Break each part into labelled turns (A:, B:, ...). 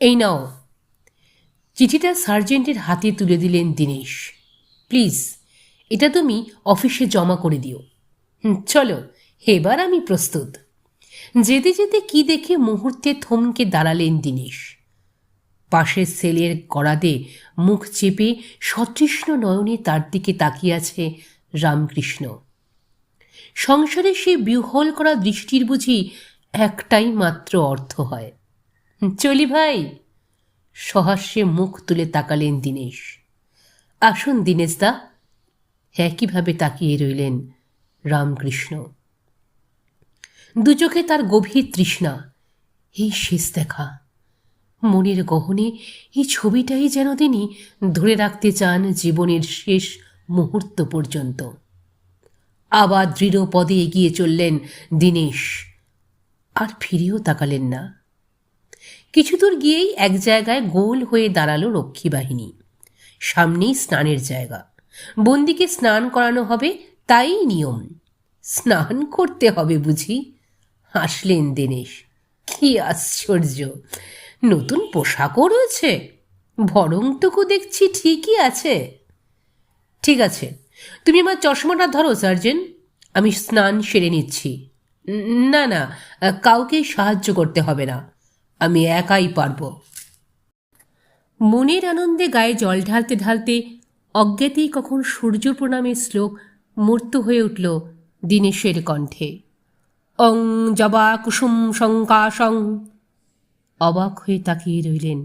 A: এই নাও। চিঠিটা সার্জেন্টের হাতে তুলে দিলেন দীনেশ। প্লিজ, এটা তুমি অফিসে জমা করে দিও। চলো, এবার আমি প্রস্তুত। যেতে যেতে কি দেখে মুহূর্তে থমকে দাঁড়ালেন দীনেশ। পাশের সেলের গড়াদে মুখ চেপে সতৃষ্ণ নয়নে তার দিকে তাকিয়ে আছে রামকৃষ্ণ। সংসারে সে বিহল করা দৃষ্টির বুঝি একটাই মাত্র অর্থ হয়। চলি ভাই। সহাস্যে মুখ তুলে তাকালেন দীনেশ। আসুন দীনেশদা একইভাবে তাকিয়ে রইলেন রামকৃষ্ণ। দু চোখে তার গভীর তৃষ্ণা, এই শেষ দেখা। মনের গহনে এই ছবিটাই যেন তিনি ধরে রাখতে চান জীবনের শেষ মুহূর্ত পর্যন্ত। আবার দৃঢ় পদে এগিয়ে চললেন দীনেশ। আর ফিরেও তাকালেন না। কিছু দূর গিয়েই এক জায়গায় গোল হয়ে দাঁড়াল রক্ষী বাহিনী। সামনেই স্নানের জায়গা। বন্দিকে স্নান করানো হবে, তাই নিয়ম। স্নান করতে হবে বুঝি? হাসলেন দীনেশ। কি আশ্চর্য! নতুন পোশাকও রয়েছে। ভরংটুকু দেখছি ঠিকই আছে। ঠিক আছে, তুমি আমার চশমাটা ধরো, সার্জেন। আমি স্নান সেরে নিচ্ছি। না না, কাউকে সাহায্য করতে হবে না। আমি একাই পারব। মনের আনন্দে গায়ে জল ঢালতে ঢালতে অজ্ঞাতেই কখন সূর্য প্রণামের শ্লোক মূর্ত হয়ে উঠল দীনেশের কণ্ঠে। অং জবা কুসুম শঙ্কাশং অবাক হয়ে তাকিয়ে রইলেন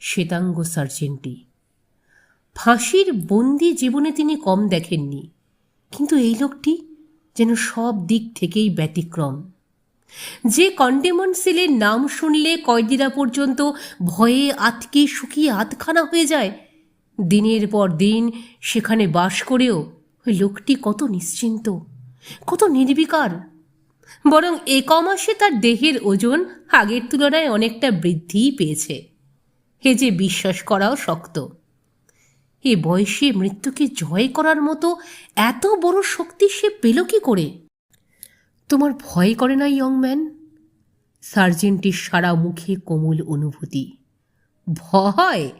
A: শ্বেতাঙ্গ সার্জেন্টি। ফাঁসির বন্দি জীবনে তিনি কম দেখেননি, কিন্তু এই লোকটি যেন সব দিক থেকেই ব্যতিক্রম। যে কন্টেমন সেলের নাম শুনলে কয়েদিরা পর্যন্ত ভয়ে আতকে শুকিয়ে আতখানা হয়ে যায়। দিনের পর দিন সেখানে বাস করেও লোকটি কত নিশ্চিন্ত, কত নির্বিকার। বরং এ কমাসে তার দেহের ওজন আগের তুলনায় অনেকটা বৃদ্ধিই পেয়েছে। হে যে বিশ্বাস করাও শক্ত। এ বয়সে মৃত্যুকে জয় করার মতো এত বড় শক্তি সে পেল কি করে? তোমার ভয় করে না, ইয়ং ম্যান? সার্জেন্টের সারা মুখে কোমল অনুভূতি। ভয়?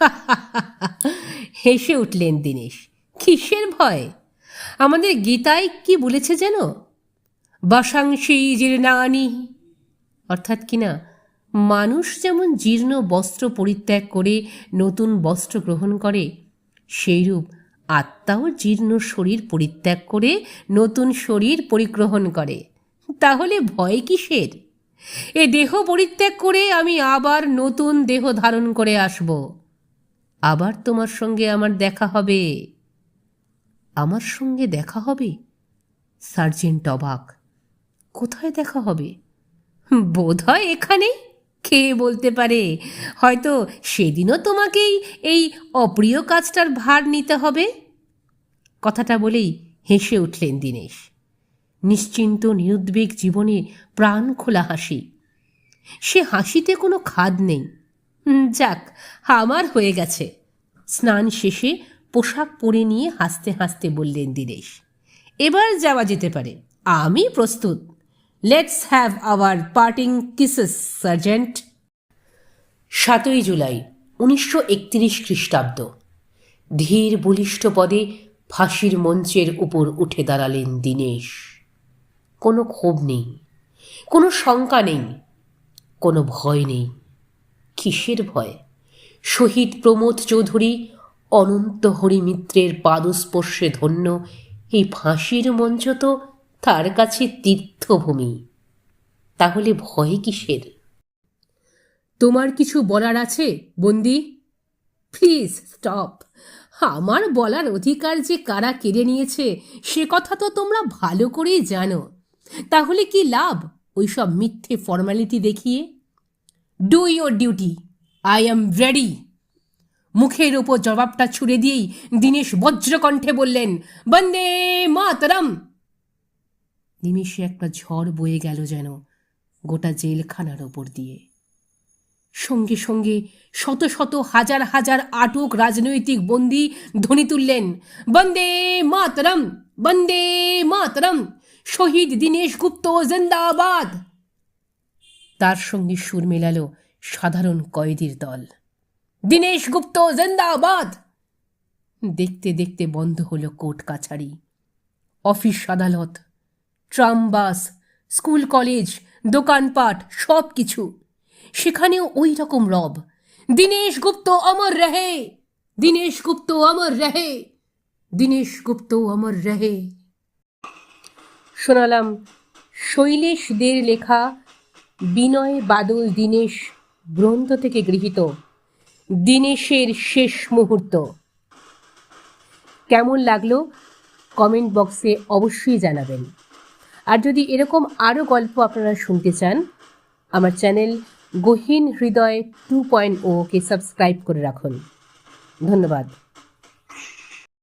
A: হেসে উঠলেন দীনেশ। কিসের ভয়? আমাদের গীতায় কি বলেছে যেন? বাসাংশী জীর্ণানি অর্থাৎ কিনা মানুষ যেমন জীর্ণ বস্ত্র পরিত্যাগ করে নতুন বস্ত্র গ্রহণ করে, সেইরূপ আত্মাও জীর্ণ শরীর পরিত্যাগ করে, নতুন শরীর পরিগ্রহণ করে। তাহলে ভয় কিসের? এ দেহ পরিত্যাগ করে আমি আবার নতুন দেহ ধারণ করে আসব। আবার তোমার সঙ্গে আমার দেখা হবে। আমার সঙ্গে দেখা হবে? সার্জেন্ট অবাক। কোথায় দেখা হবে? বোধ হয় এখানে কে বলতে পারে? হয়তো সেদিনও তোমাকেই এই অপ্রিয় কাজটার ভার নিতে হবে? কথাটা বলেই হেসে উঠলেন দীনেশ। নিশ্চিন্ত, নিরুদ্বেগ জীবনে প্রাণ খোলা হাসি। সে হাসিতে কোনো খাদ নেই। যাক, আমার হয়ে গেছে। স্নান শেষে পোশাক পরে নিয়ে হাসতে হাসতে বললেন দীনেশ, এবার যাওয়া যেতে পারে। আমি প্রস্তুত। Let's have our parting kisses sergeant সাতই জুলাই, উনিশশো একত্রিশ খ্রিস্টাব্দ। ধীর বলিষ্ঠ পদে ফাঁসির মঞ্চের উপর উঠে দাঁড়ালেন দীনেশ। কোনো ক্ষোভ নেই, কোনো শঙ্কা নেই, কোনো ভয় নেই। কিসের ভয়? শহীদ প্রমোদ চৌধুরী, অনন্ত হরিমিত্রের পাদস্পর্শে ধন্য, এই ফাঁসির মঞ্চ তো তার কাছে তীর্থভূমি। তাহলে ভয় কিসের? তোমার কিছু বলার আছে, বন্দি? Please stop. আমার বলার অধিকার যে কারা কেড়ে নিয়েছে, সে কথা তো তোমরা ভালো করেই জানো। তাহলে কি লাভ ওইসব মিথ্যে ফর্মালিটি দেখিয়ে? Do your duty I am ready মুখের ওপর জবাবটা ছুড়ে দিয়েই দীনেশ বজ্রকণ্ঠে বললেন, বন্দে মাতরম! নিমিষে একটা ঝড় বয়ে গেল যেন গোটা জেলখানার ওপর দিয়ে। সঙ্গে সঙ্গে শত শত হাজার হাজার আটক রাজনৈতিক বন্দী ধ্বনি তুললেন, বন্দে মাতরম বন্দে মাতরম, শহীদ দীনেশ গুপ্ত, জিন্দাবাদ! তার সঙ্গে সুর মেলাল সাধারণ কয়েদির দল, দীনেশ গুপ্ত, জিন্দাবাদ! দেখতে দেখতে বন্ধ হলো কোর্ট কাছারি, অফিস আদালত ট্রাম বাস, স্কুল কলেজ, দোকানপাট সব কিছু সেখানেও ওই রকম রব। দীনেশ গুপ্ত অমর রহে! দীনেশ গুপ্ত অমর রহে! দীনেশ গুপ্ত অমর রহে! শোনালাম শৈলেশ দের লেখা বিনয় বাদল দীনেশ গ্রন্থ থেকে গৃহীত দীনেশের শেষ মুহূর্ত। কেমন লাগল? কমেন্ট বক্সে অবশ্যই জানাবেন। আর যদি এরকম আরও গল্প আপনারা শুনতে চান, আমার channel Gohin Hridoy two point ওকে সাবস্ক্রাইব করে রাখুন। ধন্যবাদ।